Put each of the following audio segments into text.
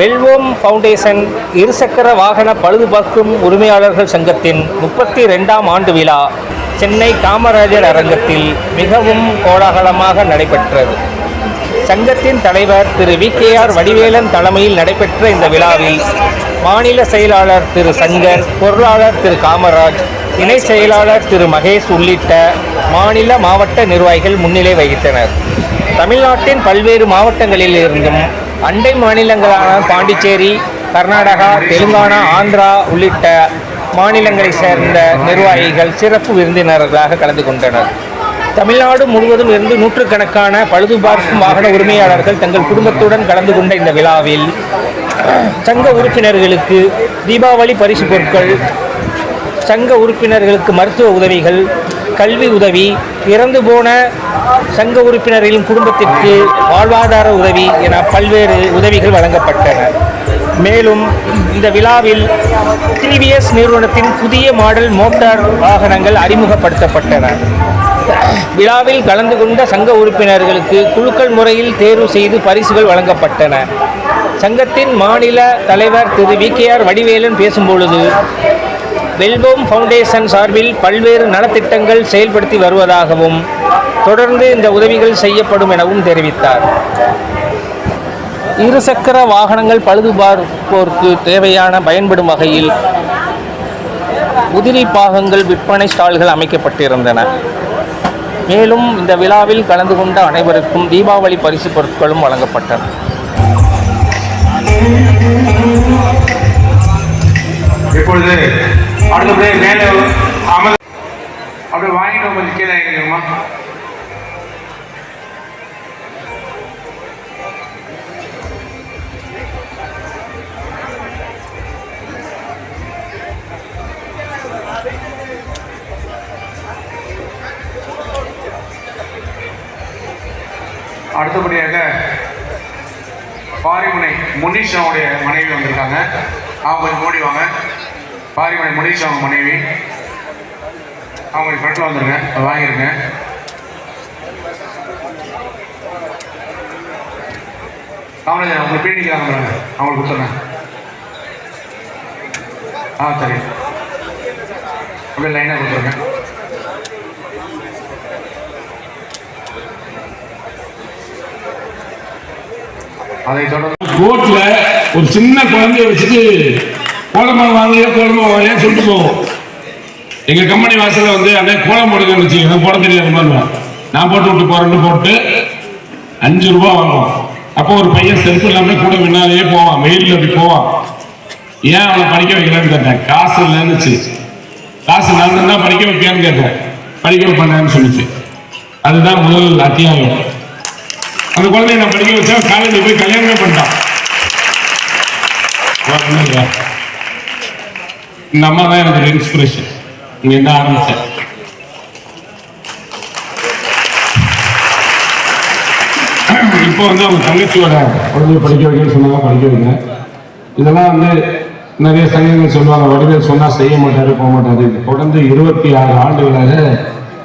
பெல்வோம் foundation இருசக்கர வாகன பழுதுபார்க்கும் உரிமையாளர்கள் சங்கத்தின் முப்பத்தி ரெண்டாம் ஆண்டு விழா சென்னை காமராஜர் அரங்கத்தில் மிகவும் கோலாகலமாக நடைபெற்றது. சங்கத்தின் தலைவர் Thiru V K R Vadivelan தலைமையில் நடைபெற்ற இந்த விழாவில் மாநில செயலாளர் திரு சங்கர் பொருளாளர் திரு காமராஜ் இணை செயலாளர் திரு மகேஷ் உள்ளிட்ட மாநில மாவட்ட நிர்வாகிகள் முன்னிலை வகித்தனர். தமிழ்நாட்டின் பல்வேறு மாவட்டங்களில் இருந்தும் அண்டை மாநிலங்களான பாண்டிச்சேரி கர்நாடகா தெலுங்கானா ஆந்திரா உள்ளிட்ட மாநிலங்களைச் சேர்ந்த நிர்வாகிகள் சிறப்பு விருந்தினர்களாக கலந்து கொண்டனர். தமிழ்நாடு முழுவதும் இருந்து நூற்றுக்கணக்கான பழுதுபார்க்கும் வாகன உரிமையாளர்கள் தங்கள் குடும்பத்துடன் கலந்து கொண்ட இந்த விழாவில் சங்க உறுப்பினர்களுக்கு தீபாவளி பரிசு பொருட்கள் சங்க உறுப்பினர்களுக்கு மருத்துவ உதவிகள் கல்வி உதவி இறந்து போன சங்க உறுப்பினர்களின் குடும்பத்திற்கு வாழ்வாதார உதவி என பல்வேறு உதவிகள் வழங்கப்பட்டன. மேலும் இந்த விழாவில் டிவிஎஸ் நிறுவனத்தின் புதிய மாடல் மோட்டார் வாகனங்கள் அறிமுகப்படுத்தப்பட்டன. விழாவில் கலந்து கொண்ட சங்க உறுப்பினர்களுக்கு குழுக்கள் முறையில் தேர்வு செய்து பரிசுகள் வழங்கப்பட்டன. சங்கத்தின் மாநில தலைவர் Thiru V K R Vadivelan பேசும்பொழுது வெல்போம் ஃபவுண்டேஷன் சார்பில் பல்வேறு நலத்திட்டங்கள் செயல்படுத்தி வருவதாகவும் தொடர்ந்து இந்த உதவிகள் செய்யப்படும் எனவும் தெரிவித்தார். இருசக்கர வாகனங்கள் பழுதுபார்ப்போருக்கு தேவையான பயன்படும் வகையில் உதிரி பாகங்கள் விற்பனை ஸ்டால்கள் அமைக்கப்பட்டிருந்தன. மேலும் இந்த விழாவில் கலந்து கொண்ட அனைவருக்கும் தீபாவளி பரிசு பொருட்களும் வழங்கப்பட்டன. இப்பொழுது அடுத்தபடியே மேலே அமல் அப்படியே வாங்கிட்டு கொஞ்சம் கீழே இறங்கிடுமா அடுத்தபடியாக பாரிமுனை முனீஷ் அவங்களுடைய மனைவி வந்திருக்காங்க. அவங்க கொஞ்சம் ஓடிவாங்க வாங்க பாரிமுனை முனீஷ் அவங்க மனைவி. அவங்களுக்கு ஃப்ரெண்டில் வந்துருங்க அதை வாங்கிருங்க காமராஜர் அவங்க பீடிக்கிறாங்க வாங்குறாங்க அவங்களுக்கு கொடுத்துருங்க ஆ சரி அப்படியே லைனாக கொடுத்துருங்க அதை தொடர்ந்து கோர்ட்ல ஒரு சின்ன குழந்தைய வச்சுட்டு கோலமா வாங்கலையோ கோலமா வாங்கலையோ சொல்லிட்டு போவோம். எங்க கம்பெனி வாசல்ல வந்து அண்ணே கோலம் போடுங்கன்னு வச்சுக்கோங்க போட தெரியாது நான் போட்டு விட்டு போறேன்னு போட்டு அஞ்சு ரூபா வாங்குவோம். அப்போ ஒரு பையன் செல்ஃப் இல்லாமல் கூட முன்னாலேயே போவான் வெயிலில் அப்படி போவான். ஏன் அவனை படிக்க வைக்கலான்னு கேட்டேன். காசு இல்லைன்னுச்சு காசு நான் தான் படிக்க வைக்கான்னு கேட்டேன். படிக்க வைப்பானு சொல்லிச்சு அதுதான் முதல் அத்தியாயம். அந்த குழந்தைய நான் படிக்க வச்சா காலேஜ் போய் கல்யாணமே பண்ணிட்டான். இந்த அம்மா தான் எனக்கு ஒரு இன்ஸ்பிரேஷன் இங்க என்ன ஆரம்பிச்சேன் இப்போ வந்து அவங்க தங்கச்சியோட குழந்தைய படிக்க வைக்கணும்னு சொன்னாங்க படிக்க வைங்க. இதெல்லாம் வந்து நிறைய சங்கங்கள் சொல்லுவாங்க வடிவேல் சொன்னால் செய்ய மாட்டாரு போக மாட்டாரு. இது தொடர்ந்து இருபத்தி ஆறு ஆண்டுகளாக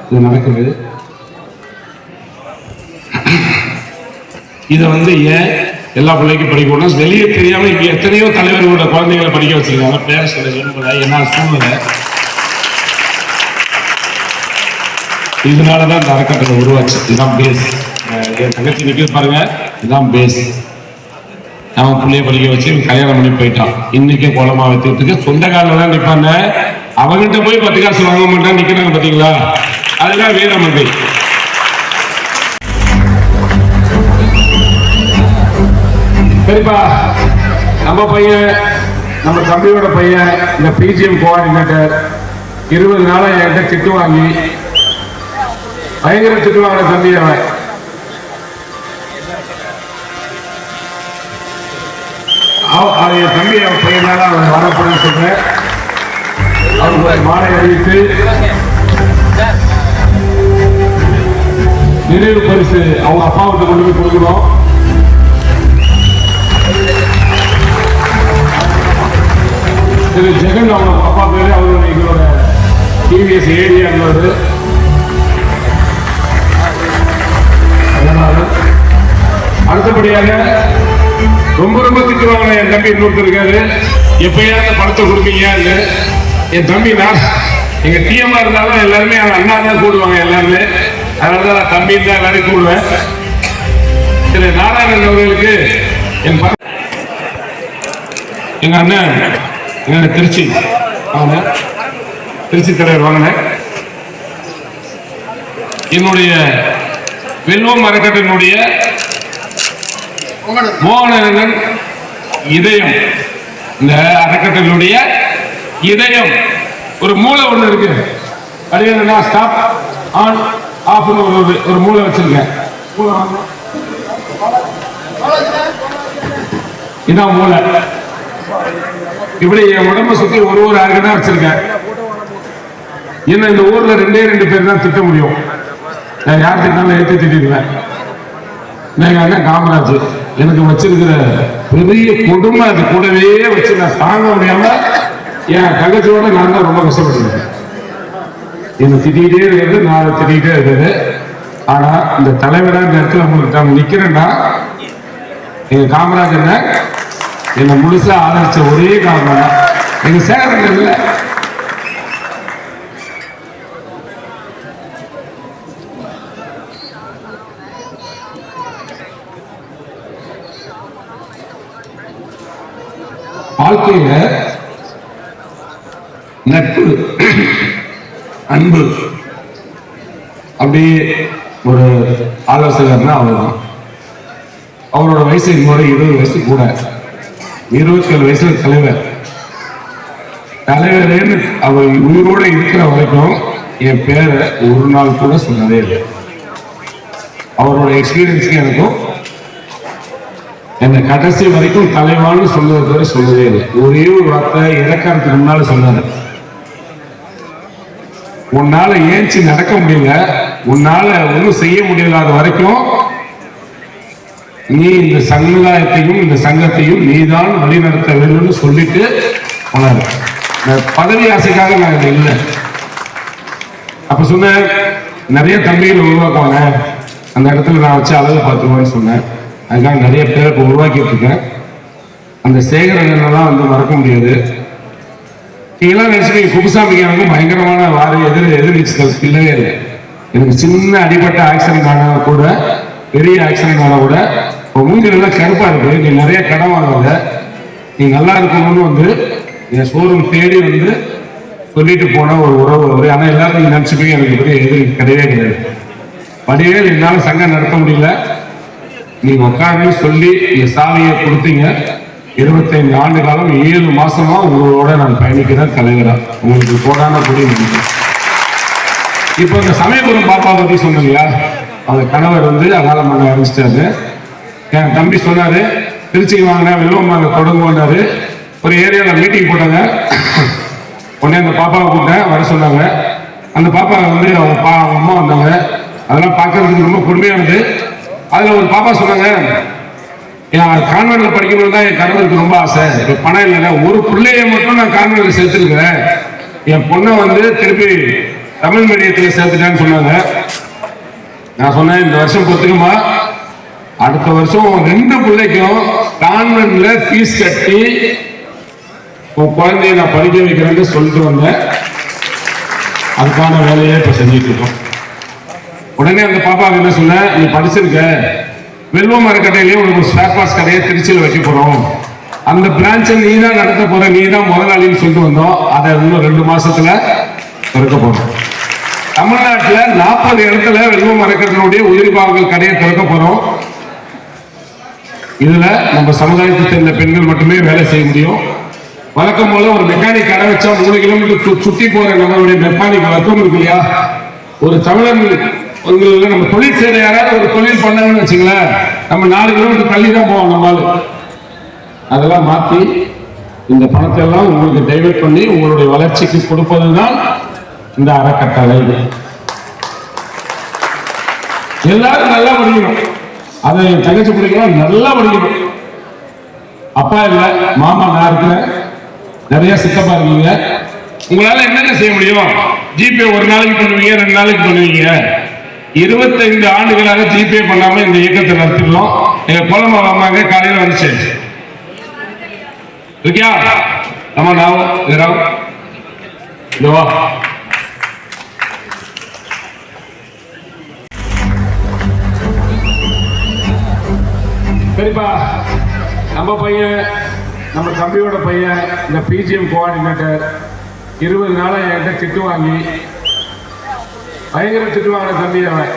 இது நடக்குது. இதை வந்து ஏன் எல்லா பிள்ளைக்கும் படிக்கணும் வெளியே தெரியாமல் இங்கே எத்தனையோ தலைவர்களோட குழந்தைகளை படிக்க வச்சிருக்காங்க. பேர சொல்ல விரும்பல என்ன சூழ்நிலை? இதனாலதான் இந்த அறக்கட்டளை உருவாச்சு. இதுதான் பேஸ் என் தங்கச்சி நிற்கிறது பாருங்க. இதுதான் பேஸ் அவன் பிள்ளைய படிக்க வச்சு கல்யாணம் பண்ணி போயிட்டான். இன்னைக்கு குளமா வைக்கிறதுக்கு சொந்த காலில் தான் நிற்பாங்க அவங்ககிட்ட போய் பத்து காசு வாங்க மாட்டான். நிற்கிறாங்க பார்த்தீங்களா அதெல்லாம் வேற மாதிரி சரிப்பா நம்ம பையன் நம்ம தம்பியோட பையன் இந்த பிஜிஎம் கோஆர்டினேட்டர் இருபது நாளா என்கிட்ட திட்டு வாங்கி பயங்கர திட்டு வாங்கின தம்பி அவன். அவ- என் தம்பி அவன் பையனால அவன் வரப்போன்னு சொல்றேன். அவனுக்கு மாலை அறிவித்து நினைவு பரிசு அவங்க அப்பாவுக்கு கொண்டு போய் கொடுக்கணும். திரு ஜெகன் அவங்க அப்பா பேரு அவருடைய எங்களோட டிவிஎஸ் ஏடியா இருந்தவர் அடுத்தபடியாக ரொம்ப ரொம்ப திட்டுவாங்க என் தம்பி இன்னொருத்தர் இருக்காரு. எப்பயா அந்த பணத்தை கொடுப்பீங்கன்னு என் தம்பி நான் எங்க டிஎம்மா இருந்தாலும் எல்லாருமே அண்ணா தான் கூடுவாங்க எல்லாருமே. அதனால தான் தம்பி தான் எல்லாரும் கூடுவேன் திரு நாராயணன் அவர்களுக்கு என் ப- எங்க அண்ணன் என்ன திருச்சி. வாங்க திருச்சி தலைவர் வாங்கினேன். என்னுடைய வெல்வம் அறக்கட்டளையினுடைய மோகனரங்கன் இதயம். இந்த அறக்கட்டளையுடைய இதயம். ஒரு மூளை ஒண்ணு இருக்கு. அப்படியே ஸ்டாப் ஆன் ஆஃப் ஒரு ஒரு- மூளை வச்சிருக்கேன். மூளை இதான் மூளை. இப்படி என் உடம்ப சுத்தி ஒரு ஒரு ஆறு தான் வச்சிருக்கேன். என்ன இந்த ஊர்ல ரெண்டே ரெண்டு பேர் தான் திட்ட முடியும். நான் யார் திட்டாலும் ஏற்றி திட்டிடுவேன். நான் எங்க அண்ணன் காமராஜ் எனக்கு வச்சிருக்கிற பெரிய கொடுமை அது கூடவே வச்சு நான் தாங்க முடியாம என் தங்கச்சியோட நான் தான் ரொம்ப கஷ்டப்பட்டிருக்கேன். என்னை திட்டிகிட்டே இருக்கிறது நான் அதை திட்டிகிட்டே இருக்கிறது. ஆனா இந்த தலைவராக இந்த இடத்துல உங்களுக்கு நான் நிக்கிறேன்னா எங்க என்ன என்ன முழுசா ஆதரிச்ச ஒரே காரணம் தான். எங்க சேகரன் இல்ல. வாழ்க்கையில நட்பு அன்பு அப்படியே ஒரு ஆலோசகர்னா அவர் தான் அவரோட வயசு இன்னொரு இருபது வயசு கூட. இருபத்தி ஏழு வயசுல தலைவர். தலைவரேன்னு அவர் உயிரோட இருக்கிற வரைக்கும் என் பேரை ஒரு நாள் கூட சொன்னதே இல்லை. அவரோட எக்ஸ்பீரியன்ஸ்க்கு எனக்கும் என்னை கடைசி வரைக்கும் தலைவான்னு சொல்லுவது தவிர சொல்லவே இல்லை. ஒரே ஒரு வார்த்தை இறக்கறதுக்கு முன்னால சொன்னாரு. உன்னால ஏஞ்சி நடக்க முடியல உன்னால ஒன்றும் செய்ய முடியலாத வரைக்கும் நீ இந்த சமுதாயத்தையும் இந்த சங்கத்தையும் நீதான் வழிநடத்த வேண்டும்னு சொல்லிட்டு போனாரு. பதவி ஆசைக்காக நான் இங்க இல்லை. அப்ப சொன்னேன் நிறைய தம்பிகள் உருவாக்குவாங்க. அந்த இடத்துல நான் வச்சு அழகு பார்த்துருவேன்னு சொன்னேன். அதுக்காக நிறைய பேரை இப்போ உருவாக்கிட்டு இருக்கேன். அந்த சேகரங்கள்லாம் வந்து மறக்க முடியாது. நீங்களாம் நினைச்சுட்டு குப்புசாமிக்கு எனக்கு பயங்கரமான வார எதிர் எதிர்நீச்சல் இல்லவே இல்லை. எனக்கு சின்ன அடிப்பட்ட ஆக்சிடென்ட் ஆனால் கூட பெரிய ஆக்சிடென்ட் ஆனால் கூட உங்கள் மூஞ்சில எல்லாம் இருக்குது நீங்கள் நிறைய கடன் வாங்காத நீங்கள் நல்லா இருக்கணும்னு வந்து என் ஷோரூம் தேடி வந்து சொல்லிட்டு போன ஒரு உறவு. ஒரு ஆனால் எல்லாரும் நீங்கள் நினச்சிப்பீங்க எனக்கு பெரிய எதுவும் கிடையவே கிடையாது. வடிவே என்னால் சங்கம் நடத்த முடியல. நீங்கள் உட்காந்து சொல்லி என் சாவியை கொடுத்தீங்க. இருபத்தைந்து ஆண்டு காலம் ஏழு மாசமா உங்களோட நான் பயணிக்கிறேன் தலைவரா. உங்களுக்கு போடாம புரிய இப்போ இந்த சமயபுரம் பாப்பா பத்தி சொன்னீங்களா அந்த கணவர் வந்து அகால பண்ண ஆரம்பிச்சிட்டாரு என் தம்பி சொன்னாரு திருச்சிக்கு வாங்கினா வெள்ளம் வாங்க கொடுங்கன்னாரு ஒரு ஏரியாவில் மீட்டிங் போட்டாங்க. உடனே அந்த பாப்பாவை கூப்பிட்டேன் வர சொன்னாங்க. அந்த பாப்பா வந்து அவங்க பா அவங்க அம்மா வந்தாங்க. அதெல்லாம் பார்க்கறதுக்கு ரொம்ப கொடுமையானது அதில் ஒரு பாப்பா சொன்னாங்க என் கான்வெண்ட்டில் படிக்கணும்னு தான் என் கணவருக்கு ரொம்ப ஆசை. இப்போ பணம் இல்லைங்க ஒரு பிள்ளைய மட்டும் நான் கான்வெண்ட்டில் சேர்த்துருக்கிறேன். என் பொண்ணை வந்து திருப்பி தமிழ் மீடியத்தில் சேர்த்துட்டேன்னு சொன்னாங்க. நான் சொன்னேன் இந்த வருஷம் பொறுத்துக்குமா அடுத்த வருஷம் ரெண்டு பிள்ளைக்கும் கான்வென்ட்ல ஃபீஸ் கட்டி உன் குழந்தைய நான் படிக்க வைக்கிறேன்னு சொல்லிட்டு வந்தேன். அதுக்கான வேலையை இப்போ செஞ்சுட்டு இருக்கோம். உடனே அந்த பாப்பாவுக்கு என்ன சொன்னேன்? நீ படிச்சிருக்க. வெல்வ மரக்கடையிலேயே உனக்கு ஒரு ஸ்பேர் பாஸ் கடையை திருச்சியில் வைக்க போகிறோம் அந்த பிரான்ச்சை நீ தான் நடத்த போகிற நீ தான் முதலாளின்னு சொல்லிட்டு வந்தோம். அதை இன்னும் ரெண்டு மாசத்துல திறக்க போகிறோம் தமிழ்நாட்டில் நாற்பது இடத்துல வெல்வ மரக்கட்டினுடைய உயிர் பாவங்கள் கடையை திறக்க போகிறோம் இதுல நம்ம சமுதாயத்தை சேர்ந்த பெண்கள் மட்டுமே வேலை செய்ய முடியும். வழக்கம் போல ஒரு மெக்கானிக் கடை வச்சா மூணு கிலோமீட்டர் சுற்றி போற நம்மளுடைய மெக்கானிக் வழக்கம் இருக்கு இல்லையா? ஒரு தமிழர்கள் உங்களுக்கு நம்ம தொழில் செய்யற யாராவது ஒரு தொழில் பண்ணாங்கன்னு வச்சுங்களேன் நம்ம நாலு கிலோமீட்டர் தள்ளி தான் போவோம் நம்மளால அதெல்லாம் மாத்தி இந்த பணத்தை எல்லாம் உங்களுக்கு டைவெர்ட் பண்ணி உங்களுடைய வளர்ச்சிக்கு கொடுப்பதுதான் இந்த அறக்கட்டளை. எல்லாரும் நல்லா முடியணும் அதை என் தங்கச்சி பிடிக்கலாம் நல்லா படிக்கணும். அப்பா இல்லை மாமா நான் இருக்கிறேன். நிறைய சித்தப்பா இருக்கீங்க உங்களால என்னென்ன செய்ய முடியும்? ஜிபே ஒரு நாளைக்கு பண்ணுவீங்க ரெண்டு நாளைக்கு பண்ணுவீங்க. இருபத்தைந்து ஆண்டுகளாக ஜிபே பண்ணாம இந்த இயக்கத்தை நடத்திடுறோம் எங்க குழம்பு அம்மாங்க காலையில் வந்துச்சு. இருக்கியா ஆமா நான் இந்த வா நம்ம பையன் நம்ம தம்பியோட பையன் இந்த பிஜிஎம் கோஆர்டினேட்டர் இருபது நாளாக என்கிட்ட திட்டு வாங்கி பயங்கர திட்டு வாங்கின தம்பி அவன்.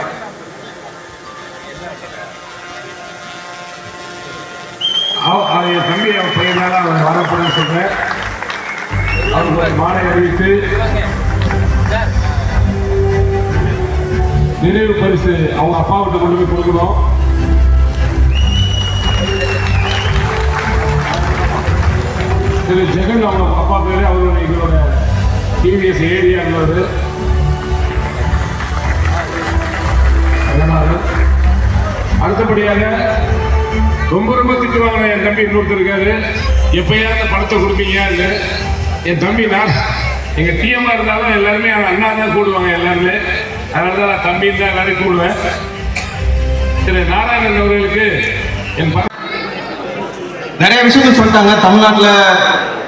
அவன் என் தம்பி அவன் பையனால அவன் வரப்போன்னு சொல்கிறேன் அவனுக்கு மாலை அறிவித்து நினைவு பரிசு அவங்க அப்பாவிட்ட கொண்டு போய் கொடுக்கணும். திரு ஜெகன் அவங்க அப்பா பேர் அவருடைய எங்களோட டிவிஎஸ் ஏரியா இருந்தவர் அடுத்தபடியாக ரொம்ப ரொம்ப திட்டுவாங்க என் தம்பி இன்னொருத்தர் இருக்காரு. எப்பயாவது பணத்தை கொடுப்பீங்க என் தம்பி நான் எங்கள் டிஎம்மாக இருந்தாலும் எல்லாருமே அவன் அண்ணா தான் கூடுவாங்க எல்லாருமே. அதனால தான் நான் தம்பின்னு தான் எல்லாரையும் கூடுவேன். திரு நாராயணன் அவர்களுக்கு என் ப- நிறைய விஷயங்கள் சொல்லிட்டாங்க. தமிழ்நாட்டில்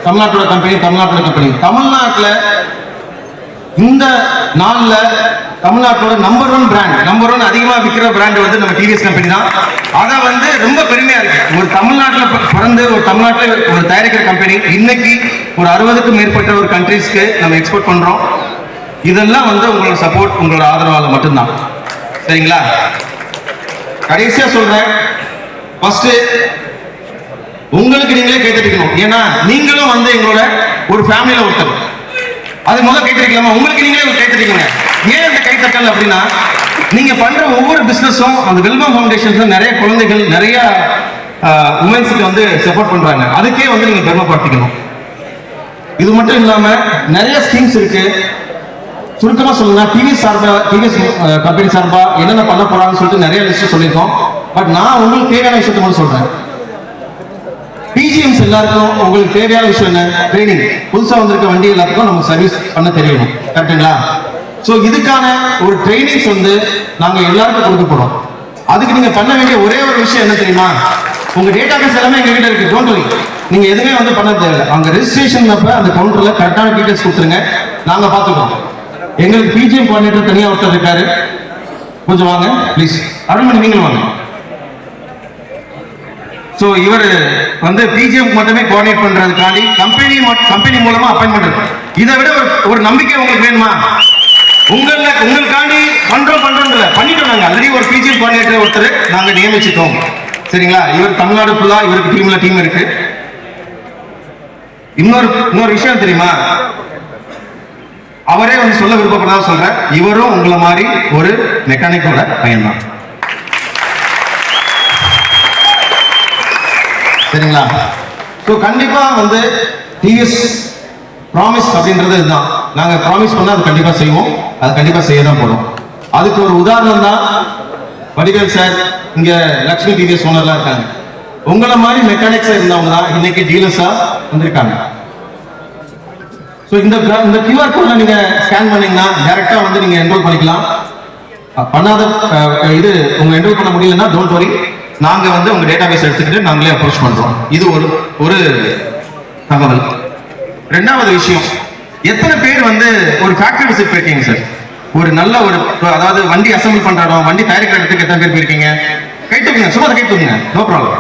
தமிழ்நாட்டோட கம்பெனி தமிழ்நாட்டோட கம்பெனி தமிழ்நாட்டில் இந்த நாளில் தமிழ்நாட்டோட number one brand number one அதிகமாக விற்கிற பிராண்ட் வந்து நம்ம டிவிஎஸ் கம்பெனி தான். அதை வந்து ரொம்ப பெருமையாக இருக்கு. ஒரு தமிழ்நாட்டில் பிறந்து ஒரு தமிழ்நாட்டில் ஒரு தயாரிக்கிற கம்பெனி இன்னைக்கு ஒரு அறுபதுக்கும் மேற்பட்ட ஒரு கண்ட்ரீஸ்க்கு நம்ம எக்ஸ்போர்ட் பண்ணுறோம் இதெல்லாம் வந்து உங்களோட சப்போர்ட் உங்களோட ஆதரவால் மட்டும்தான். சரிங்களா? கடைசியாக சொல்கிறேன் ஃபஸ்ட்டு உங்களுக்கு நீங்களே கைத்தட்டிக்கணும் ஏன்னா நீங்களும் வந்து எங்களோட ஒரு ஃபேமிலியில ஒருத்தர். அது முதல்ல கைத்தட்டிக்கலாமா உங்களுக்கு நீங்களே ஒரு ஏன் இந்த கைத்தட்டல் அப்படின்னா நீங்க பண்ற ஒவ்வொரு பிசினஸும் அந்த வில்மா ஃபவுண்டேஷன்ஸ்ல நிறைய குழந்தைகள் நிறைய உமன்ஸுக்கு வந்து சப்போர்ட் பண்றாங்க. அதுக்கே வந்து நீங்க பெருமைப்படுத்திக்கணும். இது மட்டும் இல்லாம நிறைய ஸ்கீம்ஸ் இருக்கு. சுருக்கமா சொல்லுங்க. டிவி சார்பா டிவிஎஸ் கம்பெனி சார்பா என்னென்ன பண்ண போறாங்கன்னு சொல்லிட்டு நிறைய லிஸ்ட் சொல்லியிருக்கோம். பட் நான் உங்களுக்கு தேவையான விஷயத்த மட்டும் சொல்றேன். பிஜிஎம்ஸ் எல்லாருக்கும் உங்களுக்கு தேவையான விஷயம் என்ன? ட்ரைனிங் புதுசாக வந்திருக்க வண்டி எல்லாத்துக்கும் நம்ம சர்வீஸ் பண்ண தெரியணும் கரெக்டுங்களா ஸோ இதுக்கான ஒரு ட்ரைனிங்ஸ் வந்து நாங்கள் எல்லாருக்கும் கொடுக்க போகிறோம் அதுக்கு நீங்கள் பண்ண வேண்டிய ஒரே ஒரு விஷயம் என்ன தெரியுமா? உங்க டேட்டா பேஸ் எல்லாமே எங்க கிட்ட இருக்கு. டோன்ட் வரி நீங்க எதுவுமே வந்து பண்ண தேவையில்லை. அங்க ரெஜிஸ்ட்ரேஷன் அப்ப அந்த கவுண்டர்ல கரெக்டான டீட்டெயில்ஸ் கொடுத்துருங்க. நாங்க பாத்துக்கிறோம் எங்களுக்கு பிஜிஎம் கோஆர்டினேட்டர் தனியா ஒருத்தர் இருக்காரு. கொஞ்சம் வாங்க ப்ளீஸ் அருள்மணி நீங்களும் வாங்க. ஸோ இவர் வந்து பிஜிஎம் மட்டுமே கோஆர்டினேட் பண்றதுக்காண்டி கம்பெனி கம்பெனி மூலமா அப்பாயின் பண்றது இதை விட ஒரு ஒரு நம்பிக்கை உங்களுக்கு வேணுமா? உங்கள உங்களுக்காண்டி பண்றோம் பண்றோம் பண்ணிட்டோம் நாங்க. ஆல்ரெடி ஒரு பிஜிஎம் கோஆர்டினேட்டர் ஒருத்தர் நாங்க நியமிச்சிட்டோம். சரிங்களா? இவர் தமிழ்நாடு ஃபுல்லா இவருக்கு டீம்ல டீம் இருக்கு. இன்னொரு இன்னொரு விஷயம் தெரியுமா? அவரே வந்து சொல்ல விருப்பப்படாத சொல்றேன். இவரும் உங்களை மாதிரி ஒரு மெக்கானிக்கோட பையன் தான் சரிங்களா? ஸோ கண்டிப்பாக வந்து டிவிஎஸ் ப்ராமிஸ் அப்படின்றது இதுதான். நாங்கள் ப்ராமிஸ் பண்ணால் அது கண்டிப்பாக செய்வோம். அது கண்டிப்பாக செய்ய தான் போறோம். அதுக்கு ஒரு உதாரணம் தான் வடிவேல் சார் இங்கே லக்ஷ்மி டிவிஎஸ் ஓனர்லாம் இருக்காங்க. உங்களை மாதிரி மெக்கானிக்ஸாக இருந்தவங்க தான் இன்னைக்கு டீலர்ஸாக வந்திருக்காங்க. ஸோ இந்த இந்த கியூஆர் கோட நீங்கள் ஸ்கேன் பண்ணீங்கன்னா டேரெக்டாக வந்து நீங்கள் என்ரோல் பண்ணிக்கலாம். பண்ணாத இது உங்கள் என்ரோல் பண்ண முடியலன்னா டோன்ட் வரி நாங்க வந்து உங்க டேட்டாபேஸ் எடுத்துக்கிட்டு நாங்களே அப்ரோச் பண்றோம். இது ஒரு ஒரு தகவல். ரெண்டாவது விஷயம் எத்தனை பேர் வந்து ஒரு ஃபேக்டரி விசிட் போயிருக்கீங்க சார் ஒரு நல்ல ஒரு அதாவது வண்டி அசம்பிள் பண்ற இடம் வண்டி தயாரிக்கிற இடத்துக்கு எத்தனை பேர் போயிருக்கீங்க? கை தூக்குங்க சும்மா கை தூக்குங்க நோ ப்ராப்ளம்